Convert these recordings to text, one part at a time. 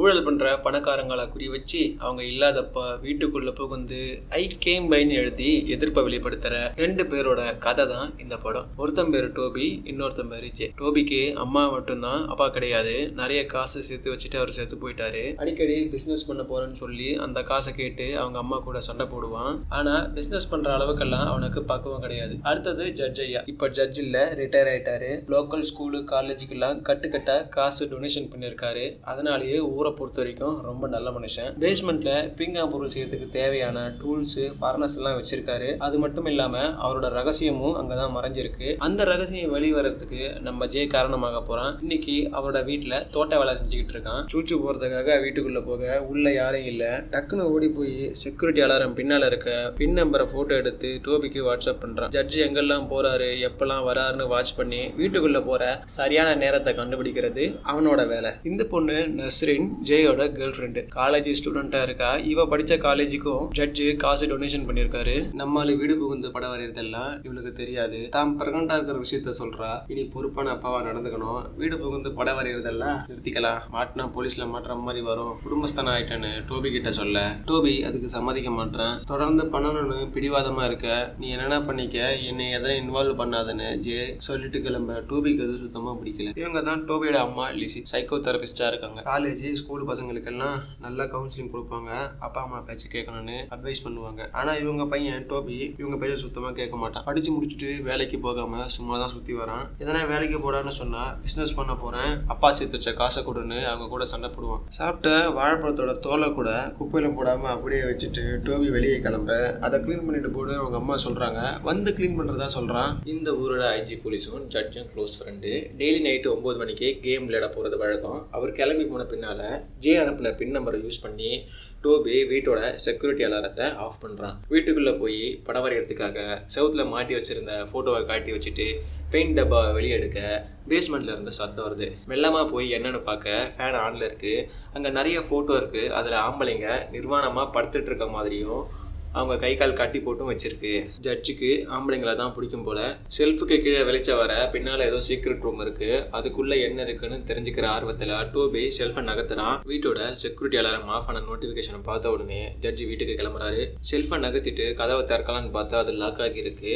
ஊழல் பண்ணுற பணக்காரங்களை குறி வச்சு அவங்க இல்லாதப்ப வீட்டுக்குள்ளே புகுந்து ஐ கேம் பைன்னு எழுதி எதிர்ப்பை வெளிப்படுத்துகிற ரெண்டு பேரோட கதை தான் இந்த படம். ஒருத்தன் பேர் டோபி இன்னொருத்தன் பேர் ஜே. டோபிக்கு அம்மா மட்டும்தான் அப்பா கிடையாது. நிறைய காசு சேர்த்து வச்சுட்டு அவர் சேர்த்து போயிட்டாரு. அடிக்கடி பிஸ்னஸ் பண்ண போகிறேன்னு சொல்லி அந்த காசை கேட்டு அவங்க அம்மா கூட சண்டை போடுவான். ஆனால் பிஸ்னஸ் பண்ணுற அளவுக்கெல்லாம் அவனுக்கு பக்குவம் கிடையாது. அடுத்தது ஜட்ஜ் ஐயா. இப்போ ஜட்ஜ் இல்லை ரிட்டையர் ஆயிட்டாரு. லோக்கல் ஸ்கூலு காலேஜுக்கெல்லாம் கட்டுக்கட்ட காசு டொனேஷன் பண்ணியிருக்காரு. அதனாலேயே ஊரை பொறுத்த வரைக்கும் ரொம்ப நல்ல மனுஷன். பேஸ்மெண்ட்ல பீங்கா பொருள் செய்யறதுக்கு தேவையான டூல்ஸ் ஃபார்னஸ் எல்லாம் வச்சிருக்காரு. அது மட்டும் இல்லாம அவரோட ரகசியமும் அங்கதான் மறைஞ்சிருக்கு. அந்த ரகசியம் வெளிவரத்துக்கு நம்ம ஜே காரணமாக போறான். இன்னைக்கு அவரோட வீட்டுல தோட்ட வேலை செஞ்சுக்கிட்டு இருக்கான். சூச்சு போறதுக்காக வீட்டுக்குள்ள போக உள்ள யாரும் இல்ல. டக்குன்னு ஓடி போய் செக்யூரிட்டி அலாரம் பின்னால இருக்க பின் நம்பரை போட்டோ எடுத்து டோபிக்கு வாட்ஸ்அப் பண்றான். ஜட்ஜி எங்கெல்லாம் போறாரு எப்பெல்லாம் வராருன்னு வாட்ச் பண்ணி வீட்டுக்குள்ள போற சரியான நேரத்தை கண்டுபிடிக்கிறது அவனோட வேலை. இந்த பொண்ணு நஸ்ரின் ஜெயோட கேர்ள் ஃப்ரெண்டு காலேஜ் ஸ்டூடெண்டா இருக்கா? இவ படிச்ச காலேஜுக்கும் ஜட்ஜு காசு டொனேஷன் பண்ணியிருக்காரு நம்மால வீடு புகுந்து படம் வரையறதெல்லாம் இவளுக்கு தெரியாது. தாம் பிரெக்னண்டா இருக்கிற விஷயத்த சொல்றா. இனி பொறுப்பான அப்பாவா நடந்துக்கணும். வீடு புகுந்து படம் வரையறதெல்லாம் நிறுத்திக்கலாம். மாட்டினா போலீஸ்ல மாட்டுற மாதிரி வரும். குடும்பஸ்தானம் ஆயிட்டேன்னு டோபி கிட்ட சொல்ல. டோபி அதுக்கு சம்மதிக்க மாட்டேன் தொடர்ந்து பண்ணணும்னு பிடிவாதமா இருக்க. நீ என்னென்ன பண்ணிக்க? என்னை எதை இன்வால்வ் பண்ணாதன்னு ஜே சொல்லிட்டு கிளம்ப. டோபிக்கு அது சுத்தமா பிடிக்கல. இவங்க தான் டோபியோட அம்மா லிசி. சைக்கோ தெரபிஸ்டா இருக்காங்க. காலேஜ் ஸ்கூல் பசங்களுக்கெல்லாம் நல்லா கவுன்சிலிங் கொடுப்பாங்க. அப்பா அம்மா பேச்சு கேட்கணும்னு அட்வைஸ் பண்ணுவாங்க. ஆனா இவங்க பையன் டோபி இவங்க பேச்ச சுத்தமா கேட்க மாட்டான். படிச்சு முடிச்சுட்டு வேலைக்கு போகாம சும்மா தான் சுத்தி வரான். எதனா வேலைக்கு போடான்னு சொன்னா பிசினஸ் பண்ண போறேன். அப்பா சேர்த்து வச்ச காசை கொடுன்னு அவங்க கூட சண்டை போடுவான். சாப்பிட்ட வாழைப்பழத்தோட தோலை கூட குப்பையில போடாம அப்படியே வச்சுட்டு டோபி வெளியே கிளம்ப அதை க்ளீன் பண்ணிட்டு போடு அவங்க அம்மா சொல்றாங்க. வந்து க்ளீன் பண்றதா சொல்றான். இந்த ஊரோட ஐஜி போலீஸும் ஜட்ஜும் க்ளோஸ் ஃப்ரெண்டு டெய்லி நைட்டு ஒன்பது மணிக்கு கேம் விளையாட போறது வழக்கம். அவர் கிளம்பி போன பின்னால ஜே அனுப்பின பின் நம்பரை யூஸ் பண்ணி டோபி வீட்டோட செக்யூரிட்டி அலாரத்தை ஆஃப் பண்ணுறான் வீட்டுக்குள்ளே போய் படம் வரைகிறதுக்காக செவுத்தில் மாட்டி வச்சிருந்த ஃபோட்டோவை காட்டி வச்சுட்டு பெயிண்ட் டப்பாவை வெளியே எடுக்க பேஸ்மெண்ட்டில் இருந்து சத்தம் வருது. மெல்லமாக போய் என்னென்னு பார்க்க ஃபேன் ஆனில் இருக்குது அங்கே நிறைய ஃபோட்டோ இருக்குது அதில் ஆம்பளைங்க நிர்வாணமாக படுத்துட்டு இருக்க மாதிரியும் அவங்க கை கால் கட்டி போட்டும் வச்சிருக்கு. ஜட்ஜுக்கு ஆம்பளைங்களை தான் பிடிக்கும் போல. செல்ஃபுக்கு கீழே வெளிச்ச வர பின்னால ஏதோ சீக்ரெட் ரூம் இருக்கு. அதுக்குள்ள என்ன இருக்குன்னு தெரிஞ்சுக்கிற ஆர்வத்தில் டோபி செல்ஃபை நகர்த்துறான். வீட்டோட செக்யூரிட்டி அலாரம் ஆஃப் ஆன நோட்டிபிகேஷனை பார்த்த உடனே ஜட்ஜி வீட்டுக்கு கிளம்புறாரு. செல்ஃபை நகர்த்திட்டு கதவை திறக்கலான்னு பார்த்தா அது லாக் ஆகி இருக்கு.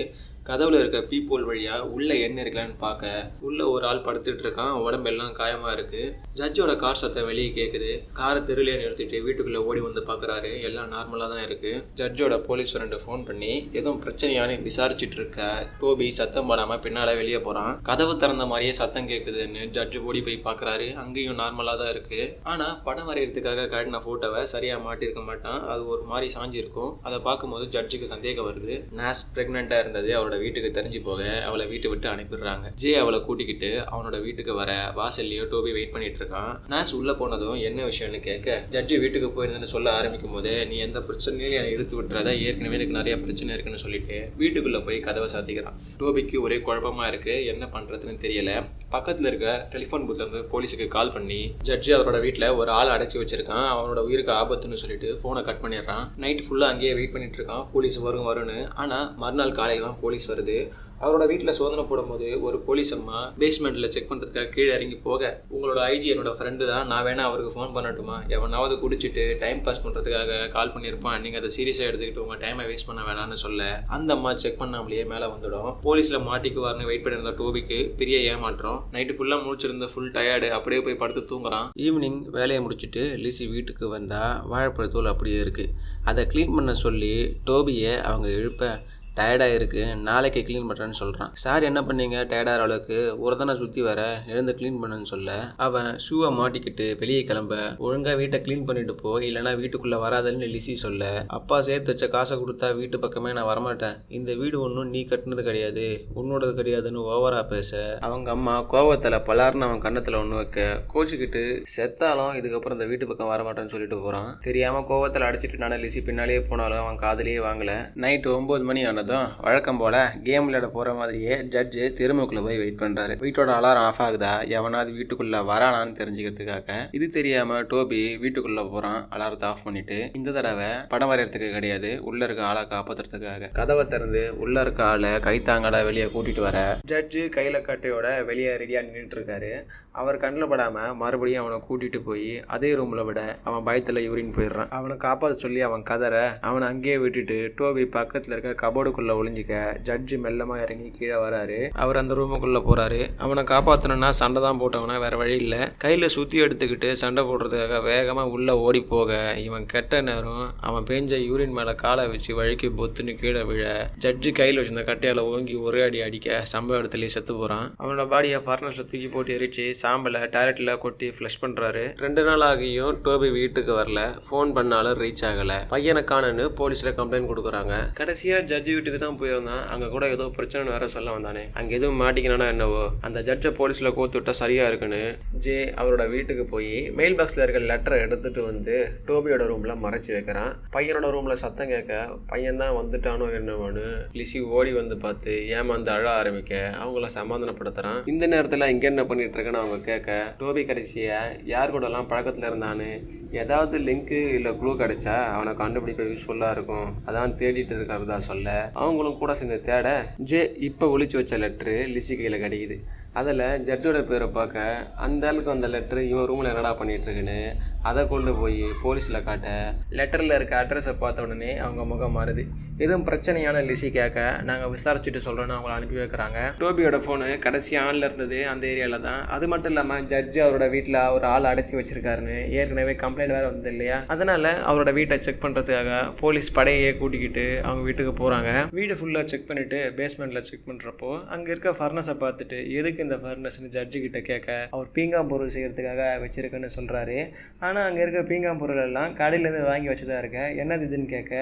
கதவுல இருக்க பீப்போல் வழியா உள்ள என்ன இருக்கலான்னு பார்க்க உள்ள ஒரு ஆள் படுத்துட்டு இருக்கான். உடம்பெல்லாம் காயமா இருக்கு. ஜட்ஜோட கார் சத்தம் வெளியே கேக்குது. காரை தெருலையே நிறுத்திட்டு வீட்டுக்குள்ள ஓடி வந்து பாக்குறாரு. எல்லாம் நார்மலா தான் இருக்கு. ஜட்ஜோட போலீஸ் ஃப்ரெண்டு ஃபோன் பண்ணி எதுவும் பிரச்சனையானு விசாரிச்சுட்டு இருக்க. டோபி சத்தம் போடாம பின்னால வெளியே போறான். கதவு திறந்த மாதிரியே சத்தம் கேக்குதுன்னு ஜட்ஜு ஓடி போய் பார்க்கறாரு அங்கேயும் நார்மலா தான் இருக்கு. ஆனா படம் வரையறதுக்காக காட்டின போட்டோவை சரியா மாட்டிருக்க மாட்டான். அது ஒரு மாதிரி சாஞ்சிருக்கும். அதை பார்க்கும்போது ஜட்ஜுக்கு சந்தேகம் வருது. நாஸ் பிரெக்னெண்டா இருந்தது அவரோட வீட்டுக்கு தெரிஞ்சு போக அவளை வீட்டை விட்டு அனுப்பிடுறாங்க. ஜே அவளை கூட்டிக்கிட்டு அவனோட வீட்டுக்கு வர வாசல்லையோ டோபி வெயிட் பண்ணிட்டு இருக்கான். நாஸ் உள்ள போனதும் என்ன விஷயம்னு கேட்க ஜட்ஜி வீட்டுக்கு போயிருந்தேன்னு சொல்ல ஆரம்பிக்கும் போது நீ எந்த பிரச்சனையும் என்னை இழுத்து விட்டுறத ஏற்கனவே எனக்கு நிறைய பிரச்சனை இருக்குன்னு சொல்லிட்டு வீட்டுக்குள்ள போய் கதவை சாத்திக்கிறான். டோபிக்கு ஒரே குழப்பமா இருக்கு என்ன பண்றதுன்னு தெரியல. பக்கத்துல இருக்க டெலிஃபோன் பூத்ல இருந்து போலீஸுக்கு கால் பண்ணி ஜட்ஜி அவரோட வீட்டுல ஒரு ஆள் அடைச்சி வச்சிருக்கான். அவனோட உயிருக்கு ஆபத்துன்னு சொல்லிட்டு போனை கட் பண்ணிடுறான். நைட் ஃபுல்லா அங்கேயே வெயிட் பண்ணிட்டு இருக்கான். போலீஸ் வரும் வரும்னு ஆனா மறுநாள் காலையில தான் போலீஸ் வருது. அவரோட வீட்டில் சோதனை போடும்போது ஒரு போலீஸ் அம்மா பேஸ்மெண்ட்டில் செக் பண்ணுறதுக்காக கீழே இறங்கி போக உங்களோட ஐஜி என்னோட ஃப்ரெண்டு தான். நான் வேணா அவருக்கு ஃபோன் பண்ணட்டுமா? எவனாவது குடிச்சிட்டு டைம் பாஸ் பண்ணுறதுக்காக கால் பண்ணியிருப்பான். நீங்கள் அதை சீரியஸாக எடுத்துக்கிட்டு உங்கள் டைமை வேஸ்ட் பண்ண வேணாம்னு சொல்ல. அந்த அம்மா செக் பண்ணாமலேயே மேலே வந்துடும். போலீஸில் மாட்டிக்குவார்னு வெயிட் பண்ணியிருந்த டோபிக்கு பெரிய ஏமாற்றம். நைட்டு ஃபுல்லாக முடிச்சிருந்த ஃபுல் டயர்டு அப்படியே போய் படுத்து தூங்குறான். ஈவினிங் வேலையை முடிச்சுட்டு லிசி வீட்டுக்கு வந்தால் வாழைப்பழத்தூள் அப்படியே இருக்குது அதை க்ளீன் பண்ண சொல்லி டோபியை அவங்க எழுப்ப டயர்டாக இருக்குது நாளைக்கு க்ளீன் பண்ணுறேன்னு சொல்கிறான் சார் என்ன பண்ணீங்க? டயர்டாகிற அளவுக்கு ஒரு தானே சுற்றி வர எழுந்து க்ளீன் பண்ணுன்னு சொல்ல. அவன் ஷூவை மாட்டிக்கிட்டு வெளியே கிளம்ப ஒழுங்காக வீட்டை க்ளீன் பண்ணிட்டு போ இல்லைனா வீட்டுக்குள்ளே வராதன்னு லிசி சொல்ல. அப்பா சேர்த்து வச்ச காசை கொடுத்தா வீட்டு பக்கமே நான் வரமாட்டேன். இந்த வீடு ஒன்றும் நீ கட்டினது கிடையாது உன்னோடது கிடையாதுன்னு ஓவராக பேச. அவங்க அம்மா கோவத்தில் பலார்னு அவன் கன்னத்தில் ஒன்று வைக்க கோச்சிக்கிட்டு செத்தாலும் இதுக்கப்புறம் இந்த வீட்டு பக்கம் வரமாட்டேன்னு சொல்லிட்டு போகிறான் தெரியாமல் கோவத்தில் அடிச்சிட்டு நான் லிசி பின்னாலேயே போனாலும் அவன் காதலியே வாங்கலை. நைட்டு ஒம்பது மணி ஆனதும் வழக்கம் போல கேம் விளையாட போகிற மாதிரியே ஜட்ஜு தெருமுக்குள்ளே போய் வெயிட் பண்ணுறாரு வீட்டோட அலாரம் ஆஃப் ஆகுதா? எவனாவது வீட்டுக்குள்ளே வரானான்னு தெரிஞ்சுக்கிறதுக்காக இது தெரியாமல் டோபி வீட்டுக்குள்ளே போகிறான் அலாரத்தை ஆஃப் பண்ணிட்டு. இந்த தடவை படம் வரையறதுக்கு கிடையாது. உள்ளே இருக்க ஆளை காப்பாத்துறதுக்காக. கதவை திறந்து உள்ளே இருக்க ஆளை கைத்தாங்கடா வெளியே கூட்டிட்டு வர. ஜட்ஜு கையில் கட்டையோட வெளியே ரெடியாக நின்றுட்டு இருக்காரு. அவர் கண்ணில் படாமல் மறுபடியும் அவனை கூட்டிகிட்டு போய் அதே ரூமில் விட அவன் பயத்தில் யூரின் போயிடுறான். அவனை காப்பாற்ற சொல்லி அவன் கதற அவனை அங்கேயே விட்டுட்டு டோபி பக்கத்தில் இருக்க கபோர்டு கபோர்டுக்குள்ளே ஒளிஞ்சிக்க ஜட்ஜு மெல்லமாக இறங்கி கீழே வராரு. அவர் அந்த ரூமுக்குள்ளே போகிறாரு அவனை காப்பாற்றணும்னா சண்டை தான் போட்டவனா வேற வழி இல்லை. கையில் சுற்றி எடுத்துக்கிட்டு சண்டை போடுறதுக்காக வேகமாக உள்ளே ஓடி போக இவன் கெட்ட நேரம் அவன் பேஞ்ச யூரின் மேலே காலை வச்சு வழுக்கி பொத்துன்னு கீழே விழ ஜட்ஜு கையில் வச்சிருந்த கட்டையால் ஓங்கி ஒரே அடி அடிக்க சம்பவ இடத்துலயே செத்து போகிறான் அவனோட பாடியை ஃபர்னஸில் தூக்கி போட்டு எரிச்சு சாம்பலை டாய்லெட்டில் கொட்டி ஃப்ளஷ் பண்ணுறாரு ரெண்டு நாள் ஆகியும் டோபி வீட்டுக்கு வரல. ஃபோன் பண்ணாலும் ரீச் ஆகலை. பையனை காணன்னு போலீஸில் கம்ப்ளைண்ட் கொடுக்குறாங்க. கடைசியாக ஜட்ஜு வீட்டுக்கு தான் போயிருந்தான். அங்கே கூட ஏதோ பிரச்சனை வேற சொல்ல வந்தானே. அங்கே எதுவும் மாட்டிக்கணும்னா என்னவோ. அந்த ஜட்ஜை போலீஸில் கோத்து விட்டா சரியா இருக்குன்னு ஜே அவரோட வீட்டுக்கு போய் மெயில் பாக்ஸில் இருக்க லெட்டரை எடுத்துட்டு வந்து டோபியோட ரூமில் மறைச்சி வைக்கிறான். பையனோட ரூமில் சத்தம் கேட்க பையன் தான் வந்துட்டானோ என்னவோன்னு? லிசி ஓடி வந்து பார்த்து ஏமாந்து அழ ஆரம்பிக்க அவங்கள சமாதானப்படுத்துறான். இந்த நேரத்தில் இங்கே என்ன பண்ணிட்டு இருக்கேன்னு அவங்க கேட்க டோபி கடைசியை யார் கூடலாம் பழக்கத்தில் இருந்தான்னு ஏதாவது லிங்க்கு இல்லை க்ளூ கிடைச்சா அவனை கண்டுபிடிக்க யூஸ்ஃபுல்லாக இருக்கும். அதான் தேடிட்டு இருக்கிறதா சொல்ல. அவங்களும் கூட சேர்ந்து தேட. ஜே இப்போ ஒழிச்சு வச்ச லெட்ரு லிசி கையில் கிடைக்குது. அதில் ஜட்ஜோட பேரை பார்க்க அந்த ஆளுக்கு அந்த லெட்ரு இவன் ரூமில் என்னடா பண்ணிகிட்ருக்குன்னு அதை கொண்டு போய் போலீஸில் காட்ட லெட்டரில் இருக்க அட்ரஸை பார்த்த உடனே அவங்க முகம் மாறுது. எதுவும் பிரச்சனையான லிசி கேட்க நாங்கள் விசாரிச்சுட்டு சொல்கிறோன்னு அவங்கள அனுப்பி வைக்கிறாங்க. டோபியோட ஃபோனு கடைசி ஆனில் இருந்தது அந்த ஏரியாவில் தான். அது மட்டும் இல்லாமல் ஜட்ஜு அவரோட வீட்டில் ஒரு ஆள் அடைச்சி வச்சிருக்காருன்னு ஏற்கனவே கம்ப்ளைண்ட் வேறு வந்தது இல்லையா? அதனால் அவரோட வீட்டை செக் பண்ணுறதுக்காக போலீஸ் படையே கூட்டிக்கிட்டு அவங்க வீட்டுக்கு போகிறாங்க வீடு ஃபுல்லாக செக் பண்ணிவிட்டு பேஸ்மெண்ட்டில் செக் பண்ணுறப்போ அங்கே இருக்க ஃபர்னஸை பார்த்துட்டு எதுக்கு இந்த ஃபர்னஸ்னு ஜட்ஜு கிட்ட கேட்க அவர் பீங்காம் பொருள் செய்கிறதுக்காக வச்சிருக்குன்னு சொல்கிறாரு ஆனால் அங்கே இருக்க பீங்காம் பொருள் எல்லாம் கடையிலேருந்து வாங்கி வச்சுதான் இருக்கேன். என்னது இதுன்னு கேட்க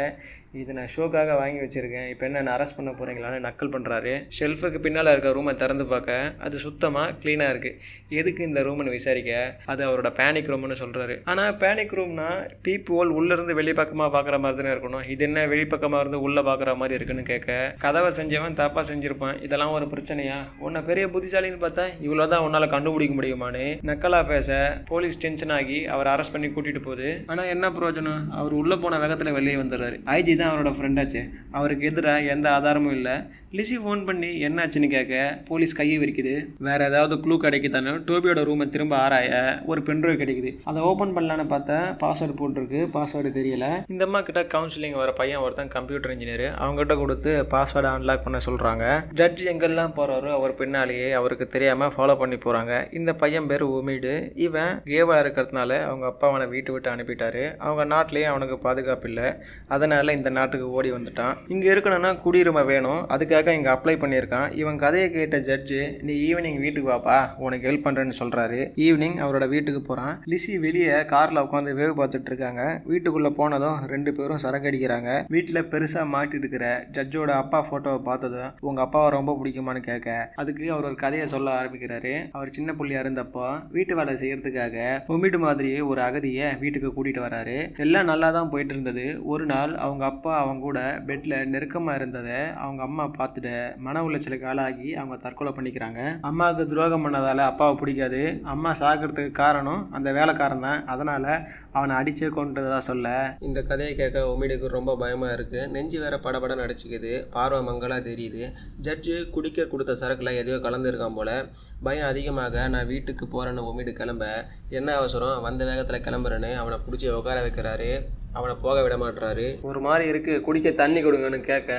இது நான் ஷோக்காக வாங்கி வச்சுருக்கேன். இப்போ என்ன அரெஸ்ட் பண்ண போகிறீங்களான்னு நக்கல் பண்ணுறாரு ஷெல்ஃபுக்கு பின்னால் இருக்க ரூமை திறந்து பார்க்க அது சுத்தமாக க்ளீனாக இருக்குது எதுக்கு இந்த ரூம்னு விசாரிக்க? அது அவரோட பேனிக் ரூம்னு சொல்கிறாரு ஆனால் பேனிக் ரூம்னா பீப்புவோல் உள்ளேருந்து வெளிப்பக்கமாக பார்க்குற மாதிரி தானே இருக்கணும். இது என்ன வெளிப்பக்கமாக இருந்து உள்ளே பார்க்குற மாதிரி இருக்குன்னு கேட்க கதவை செஞ்சவன் தப்பாக செஞ்சுருப்பான். இதெல்லாம் ஒரு பிரச்சனையா? உன்னை பெரிய புத்திசாலின்னு பார்த்தா இவ்வளோ தான் உன்னால் கண்டுபிடிக்க முடியுமான்னு நக்கலாக பேச போலீஸ் டென்ஷன் ஆகி அவர் அரெஸ்ட் பண்ணி கூட்டிகிட்டு போகுது. ஆனால் என்ன பிரயோஜனம்? அவர் உள்ளே போன வேகத்தில் வெளியே வந்துடுறாரு. ஐஜி தான் அவரோட ஃப்ரெண்டாச்சு அவருக்கு எதிராக எந்த ஆதாரமும் இல்லை. லிசி ஃபோன் பண்ணி என்னாச்சுன்னு கேட்க போலீஸ் கையை விரிக்குது. வேற ஏதாவது க்ளூ கிடைக்குதானு டோபியோட ரூமை திரும்ப ஆராய ஒரு பென்ட்ரைவ் கிடைக்குது. அதை ஓப்பன் பண்ணலான்னு பார்த்தா பாஸ்வேர்டு போட்டிருக்கு. பாஸ்வேர்டு தெரியல. இந்த அம்மா கிட்ட கவுன்சிலிங் வர பையன் ஒருத்தன் கம்ப்யூட்டர் இன்ஜினியர் அவங்ககிட்ட கொடுத்து பாஸ்வேர்டை அன்லாக் பண்ண சொல்கிறாங்க ஜட்ஜ் எங்கெல்லாம் போகிறாரோ அவர் பின்னாலேயே அவருக்கு தெரியாமல் ஃபாலோ பண்ணி போகிறாங்க இந்த பையன் பேர் உமீடு. இவன் கேவா இருக்கிறதுனால அவங்க அப்பா அவனை வீட்டு விட்டு அனுப்பிட்டாரு. அவங்க நாட்டிலேயே அவனுக்கு பாதுகாப்பு இல்லை. அதனால் இந்த நாட்டுக்கு ஓடி வந்துட்டான். இங்கே இருக்கணும்னா குடியுரிமை வேணும். அதுக்காக இங்கே அப்ளை பண்ணியிருக்கான். இவன் கதையை கேட்ட ஜட்ஜு நீ ஈவினிங் வீட்டுக்கு வாப்பா உனக்கு ஹெல்ப் பண்ணுறேன்னு சொல்கிறாரு ஈவினிங் அவரோட வீட்டுக்கு போகிறான் லிசி வெளியே காரில் உட்காந்து வேவு பார்த்துட்டு இருக்காங்க. வீட்டுக்குள்ளே போனதும் ரெண்டு பேரும் சரக்கு அடிக்கிறாங்க. வீட்டில் பெருசாக மாட்டி இருக்கிற ஜட்ஜோட அப்பா ஃபோட்டோவை பார்த்ததும் உங்கள் அப்பாவை ரொம்ப பிடிக்குமான்னு கேட்க. அதுக்கு அவர் ஒரு கதையை சொல்ல ஆரம்பிக்கிறாரு. அவர் சின்ன பிள்ளையாக இருந்தப்போ வீட்டு வேலை செய்யறதுக்காக உமிடு மாதிரியே ஒரு அகதியை வீட்டுக்கு கூட்டிட்டு வராரு. எல்லாம் நல்லா தான் போயிட்டு இருந்தது. ஒரு நாள் அவங்க அப்பா அவங்க கூட பெட்டில் நெருக்கமாக இருந்ததை அவங்க அம்மா பார்த்து பார்த்துட்டு மன உளைச்சலுக்கு ஆளாகி அவங்க தற்கொலை பண்ணிக்கிறாங்க. அம்மாவுக்கு துரோகம் பண்ணதால் அப்பாவை பிடிக்காது. அம்மா சாகிறதுக்கு காரணம் அந்த வேலைக்காரன் தான். அதனால் அவனை அடிச்சே கொண்டதா சொல்ல? இந்த கதையை கேட்க உமிடுக்கு ரொம்ப பயமா இருக்கு. நெஞ்சு வேற படபட நடிச்சுக்குது பார்வை மங்களா தெரியுது. ஜட்ஜு குடிக்க கொடுத்த சரக்குல எதையோ கலந்துருக்கான் போல. பயம் அதிகமாக நான் வீட்டுக்கு போறேன்னு உமிடு கிளம்ப. என்ன அவசரம்? வந்த வேகத்தில் கிளம்புறேன்னு அவனை பிடிச்சி உட்கார வைக்கிறாரு. அவனை போக விட மாட்டுறாரு ஒரு மாதிரி இருக்கு. குடிக்க தண்ணி கொடுங்கன்னு கேட்க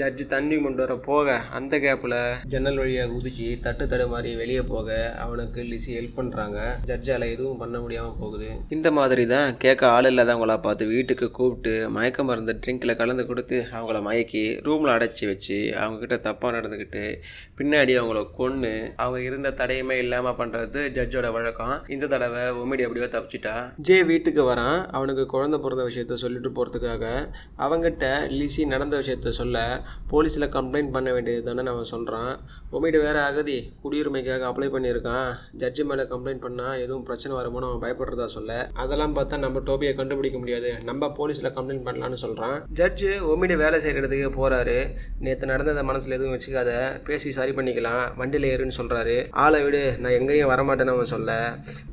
ஜட்ஜு தண்ணி கொண்டு வர போக. அந்த கேப்பில் ஜன்னல் வழியாக குதிச்சு தட்டு தடு மாதிரி வெளியே போக அவனுக்கு லிசி ஹெல்ப் பண்ணுறாங்க ஜட்ஜால் எதுவும் பண்ண முடியாமல் போகுது. இந்த மாதிரி தான் கேட்க ஆள் இல்லாதவங்கள பார்த்து வீட்டுக்கு கூப்பிட்டு மயக்க மருந்து ட்ரிங்கில் கலந்து கொடுத்து அவங்கள மயக்கி ரூமில் அடைச்சி வச்சு அவங்கக்கிட்ட தப்பாக நடந்துக்கிட்டு பின்னாடி அவங்கள கொன்று அவங்க இருந்த தடையுமே இல்லாமல் பண்ணுறது ஜட்ஜோட வழக்கம். இந்த தடவை உமிடி எப்படியோ தப்பிச்சிட்டா. ஜே வீட்டுக்கு வரான். அவனுக்கு குழந்த பிறந்த விஷயத்த சொல்லிட்டு போகிறதுக்காக அவங்ககிட்ட லிசி நடந்த விஷயத்த சொல்ல போலீஸில் கம்ப்ளைண்ட் பண்ண வேண்டியது தானே நம்ம சொல்கிறான் உமிடு வேறு அகதி குடியுரிமைக்காக அப்ளை பண்ணியிருக்கான். ஜட்ஜு மேலே கம்ப்ளைண்ட் பண்ணால் எதுவும் பிரச்சனை வருமோன்னு அவன் பயப்படுறதா சொல்ல. அதெல்லாம் பார்த்தா நம்ம டோபியை கண்டுபிடிக்க முடியாது. நம்ம போலீஸில் கம்ப்ளைண்ட் பண்ணலான்னு சொல்கிறான் ஜட்ஜு உமிடு வேலை செய்கிற இடத்துக்கு போகிறாரு நேற்று நடந்ததை மனசில் எதுவும் வச்சுக்காத. பேசி சரி பண்ணிக்கலாம். வண்டியில் ஏறுன்னு சொல்கிறாரு ஆளை விடு. நான் எங்கேயும் வரமாட்டேன்னு அவன் சொல்ல.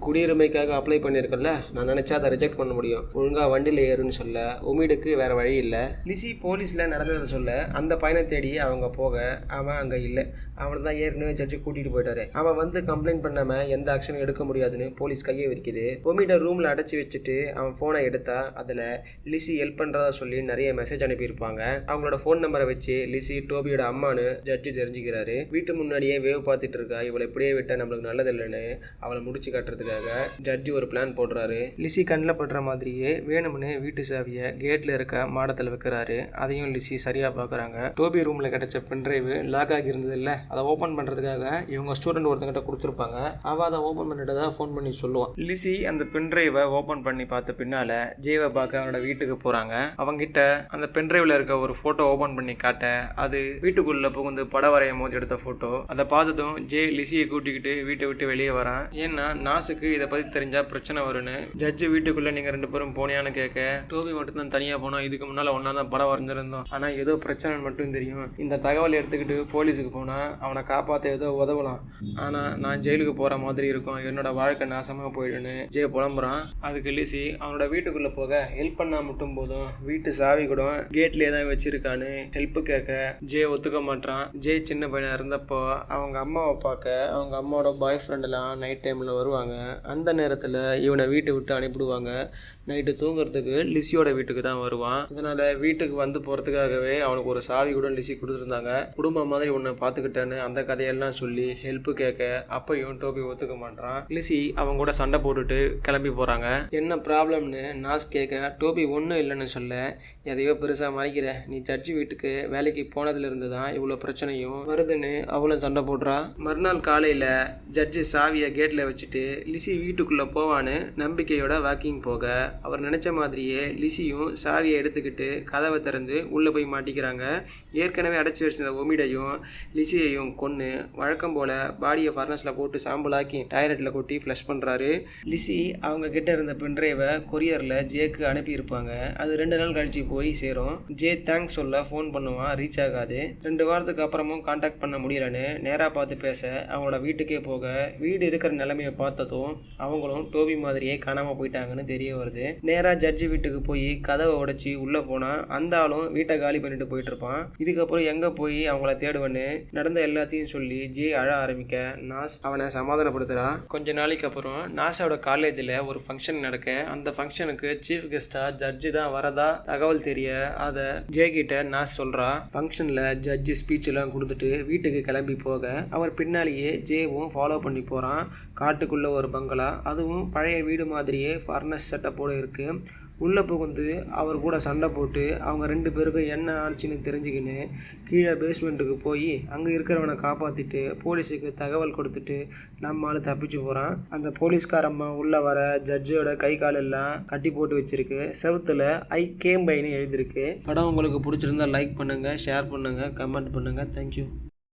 குடியுரிமைக்காக அப்ளை பண்ணியிருக்கல நான் நினச்சா அதை ரிஜெக்ட் பண்ண முடியும். ஒழுங்காக வண்டியில் ஏறுன்னு சொல்ல. ஒமிடுக்கு வேறு வழி இல்லை. லிசி போலீஸில் நடந்ததை சொல்ல. அந்த பையனை தேடி அவங்க போக. அவன் அங்கே இல்லை. அவனை தான் ஏற்கனவே ஜட்ஜு கூட்டிகிட்டு போயிட்டாரு. அவன் வந்து கம்ப்ளைண்ட் பண்ணாமல் எந்த ஆக்ஷனும் எடுக்க முடியாதுன்னு போலீஸ் கையை விரிக்குது. ஒமிட ரூமில் அடைச்சி வச்சு வச்சுட்டு அவன் ஃபோனை எடுத்தா அதில் லிசி ஹெல்ப் பண்ணுறதா சொல்லி நிறைய மெசேஜ் அனுப்பியிருப்பாங்க. அவங்களோட ஃபோன் நம்பரை வச்சு லிசி டோபியோட அம்மானு ஜட்ஜு தெரிஞ்சுக்கிறாரு. வீட்டு முன்னாடியே வேவ் பார்த்துட்டு இருக்கா. இவளை இப்படியே விட்டால் நம்மளுக்கு நல்லது இல்லைன்னு அவளை முடிச்சு காட்டுறதுக்காக ஜட்ஜி ஒரு பிளான் போடுறாரு. லிசி கண்ணில் படுற மாதிரியே வேணும்னு வீட்டு சாவியை கேட்டில் இருக்க மாடத்தில் வைக்கிறாரு. அதையும் லிசி சரியாக பார்க்குறாங்க. டோபி ரூமில் கிடைச்ச பென்ட்ரைவு லாக் ஆகி இருந்தது இல்லை. அதை ஓப்பன் பண்ணுறதுக்காக இவங்க ஸ்டூடெண்ட் ஒருத்தங்கிட்ட கொடுத்துருப்பாங்க. அவள் அதை ஓப்பன் பண்ணிட்டு தான் ஃபோன் பண்ணி சொல்லுவான் லிசி அந்த பென்ட்ரைவை ஓப்பன் பண்ணி பார்த்த பின்னால் ஜேவை பார்க்க அவனோட வீட்டுக்கு போகிறாங்க அவங்கிட்ட அந்த பென்ட்ரைவில் இருக்க ஒரு ஃபோட்டோ ஓப்பன் பண்ணி காட்ட அது வீட்டுக்குள்ளே புகுந்து படம் வரையும் போது எடுத்த ஃபோட்டோ அதை பார்த்ததும் ஜே லிசியை கூட்டிக்கிட்டு வீட்டை விட்டு வெளியே வரான். ஏன்னா நாசுக்கு இதை பற்றி தெரிஞ்சா பிரச்சனை வரும்னு. ஜட்ஜு வீட்டுக்குள்ளே நீங்கள் ரெண்டு பேரும் போனியான்னு கேட்க டோபி மட்டும் தான் தனியாக போனோம் இதுக்கு முன்னால் ஒன்றா தான் படம் வரைஞ்சிருந்தோம். ஆனால் ஏதோ பிரச்சனை மட்டும் தெரியும். இந்த தகவலை எடுத்துக்கிட்டு போலீஸுக்கு போனால் அவனை காப்பாற்ற ஏதோ உதவலாம். ஆனால் நான் ஜெயிலுக்கு போகிற மாதிரி இருக்கும். என்னோட வாழ்க்கை நாசமாக போயிடுன்னு ஜே புலம்புறான். அதுக்கு லிசி அவனோட வீட்டுக்குள்ளே போக ஹெல்ப் பண்ணா மட்டும் போதும். வீட்டு சாவி கூட கேட்லேயே தான் வச்சிருக்கான்னு ஹெல்ப் கேட்க ஜே ஒத்துக்க மாட்டான் ஜே சின்ன பையனா இருந்தப்போ அவங்க அம்மாவை பார்க்க அவங்க அம்மாவோட பாய் ஃப்ரெண்டெல்லாம் நைட் டைமில் வருவாங்க. அந்த நேரத்தில் இவனை வீட்டை விட்டு அனுப்பிடுவாங்க. நைட்டு தூங்குறதுக்கு லிசியோட வீட்டுக்கு தான் வருவான். இதனால் வீட்டுக்கு வந்து போகிறதுக்காகவே அவனுக்கு ஒரு சாவி கூட லிசி கொடுத்துருந்தாங்க. குடும்பம் மாதிரி உன்னை பார்த்துக்கிட்டேன்னு அந்த கதையெல்லாம் சொல்லி ஹெல்ப் கேட்க அப்பையும் டோபி ஒத்துக்க மாட்டான் லிசி அவங்க கூட சண்டை போட்டுட்டு கிளம்பி போகிறாங்க என்ன என்ன ப்ராப்ளம்னு நாஸ் கேட்க டோபி ஒன்றும் இல்லைன்னு சொல்ல. எதையோ பெருசாக மறைக்கிற. நீ ஜட்ஜி வீட்டுக்கு வேலைக்கு போனதுலேருந்து தான் இவ்வளோ பிரச்சனையும் வருதுன்னு அவளும் சண்டை போடுறா. மறுநாள் காலையில் ஜட்ஜி சாவியை கேட்டில் வச்சுட்டு லிசி வீட்டுக்குள்ளே போவான்னு நம்பிக்கையோட வாக்கிங் போக. அவர் நினச்ச மாதிரியே லிசியும் சாவியை எடுத்துக்கிட்டு கதவை திறந்து உள்ளே போய் மாட்டிக்கிறாங்க. ஏற்கனவே அடைச்சி வச்சிருந்த ஒமிடையும் லிசியையும் கொன்று வழக்கம் போல் பாடியை ஃபர்னஸில் போட்டு சாம்பலாக்கி டாய்லெட்டில் கொட்டி ஃப்ளஷ் பண்ணுறாரு லிசி அவங்க கிட்ட இருந்த பென்ட்ரைவை கொரியரில் ஜேக்கு அனுப்பியிருப்பாங்க. அது ரெண்டு நாள் கழிச்சு போய் சேரும். ஜே தேங்க்ஸ் சொல்ல ஃபோன் பண்ணுவான் ரீச் ஆகாது. ரெண்டு வாரத்துக்கு அப்புறமும் காண்டாக்ட் பண்ண முடியலன்னு நேராக பார்த்து பேச அவங்களோட வீட்டுக்கே போக வீடு இருக்கிற நிலைமையை பார்த்ததும் அவங்களும் டோபி மாதிரியே காணாமல் போயிட்டாங்கன்னு தெரிய வருது. நேராக ஜட்ஜி வீட்டுக்கு போய் கதவை உடைச்சி உள்ளே போனால் அந்த ஆளும் வீட்டை காலி பண்ணிட்டு போயிட்டு இருப்பான். இதுக்கப்புறம் எங்கே போய் அவங்கள தேடுவேன்னு நடந்த எல்லாத்தையும் சொல்லி ஜே அழ ஆரம்பிக்க நாஸ் அவனை சமாதானப்படுத்துகிறான் கொஞ்ச நாளைக்கு அப்புறம் நாஸோட காலேஜில் ஒரு ஃபங்க்ஷன் நடக்க அந்த ஃபங்க்ஷனுக்கு சீஃப் கெஸ்ட்டாக ஜட்ஜு தான் வரதா தகவல் தெரிய அதை ஜே கிட்ட நான் சொல்கிறா ஃபங்க்ஷனில் ஜட்ஜு ஸ்பீச் எல்லாம் கொடுத்துட்டு வீட்டுக்கு கிளம்பி போக அவர் பின்னாலேயே ஜேவும் ஃபாலோ பண்ணி போகிறான் காட்டுக்குள்ளே ஒரு பங்களா அதுவும் பழைய வீடு மாதிரியே ஃபர்னஸ் செட்டப்போடு இருக்குது உள்ளே புகுந்து அவர் கூட சண்டை போட்டு அவங்க ரெண்டு பேருக்கும் என்ன ஆச்சுன்னு தெரிஞ்சுக்கின்னு கீழே பேஸ்மெண்ட்டுக்கு போய் அங்கே இருக்கிறவனை காப்பாற்றிட்டு போலீஸுக்கு தகவல் கொடுத்துட்டு நம்ம ஆள் தப்பிச்சு போகிறான் அந்த போலீஸ்காரம்மா உள்ளே வர ஜட்ஜோட கை கால் எல்லாம் கட்டி போட்டு வச்சுருக்கு. செவுத்துல ஐ கேம் பைன்னு எழுதியிருக்கு. படம் உங்களுக்கு பிடிச்சிருந்தா லைக் பண்ணுங்கள் ஷேர் பண்ணுங்கள் கமெண்ட் பண்ணுங்கள் தேங்க்யூ